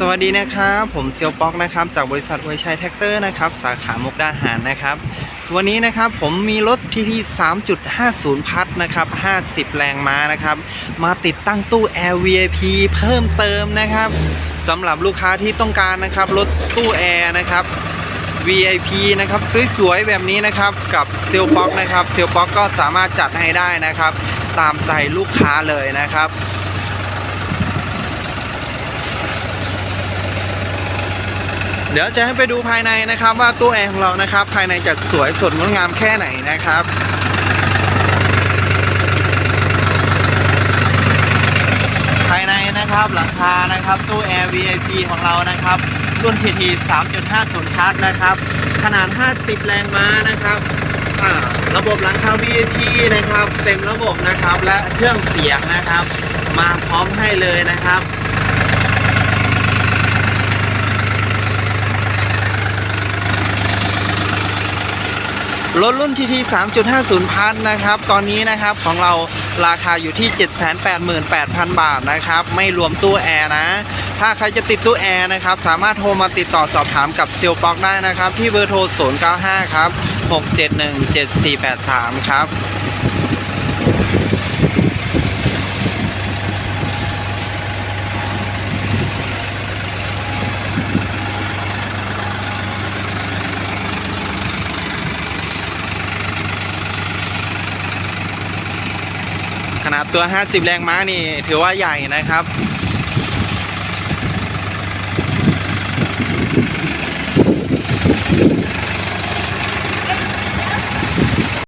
สวัสดีนะครับผมเซียวป๊อกนะครับจากบริษัทเวชัยแท็กเตอร์นะครับสาขามุกดาหารนะครับ วันนี้นะครับผมมีรถที่ที3.50 พัทนะครับ 50 แรงม้านะครับมาติดตั้งตู้ Air VIP เพิ่มเติมนะครับสำหรับลูกค้าที่ต้องการนะครับรถตู้แอร์นะครับ VIP นะครับสวยๆแบบนี้นะครับกับเซลป๊อกนะครับเซลป๊อกก็สามารถจัดให้ได้นะครับ ตามใจลูกค้าเลยนะครับ เดี๋ยวจะให้ไปดูภายในนะครับว่าตู้แอร์ของเรานะครับ ภายในจะสวยสดงดงามแค่ไหนนะครับภายในนะครับหลังคานะครับตู้แอร์ VIP ของเรานะครับ รุ่น TT 3.50คัสนะครับ ขนาด 50 แรงม้านะครับระบบหลังคา VIP นะครับ เต็มระบบนะครับและเครื่องเสียงนะครับ มาพร้อมให้เลยนะครับ รถรุ่น TT 3.50 พันนะครับ ตอนนี้นะครับของเราราคาอยู่ที่ 788,000 บาทนะครับ ไม่รวมตู้แอร์นะ ถ้าใครจะติดตู้แอร์นะครับ สามารถโทรมาติดต่อสอบถามกับเซลป็อกได้นะครับ ที่เบอร์โทร 095 ครับ 671 7483 ครับ ขนาดตัว 50 แรงม้านี่ถือว่าใหญ่นะครับ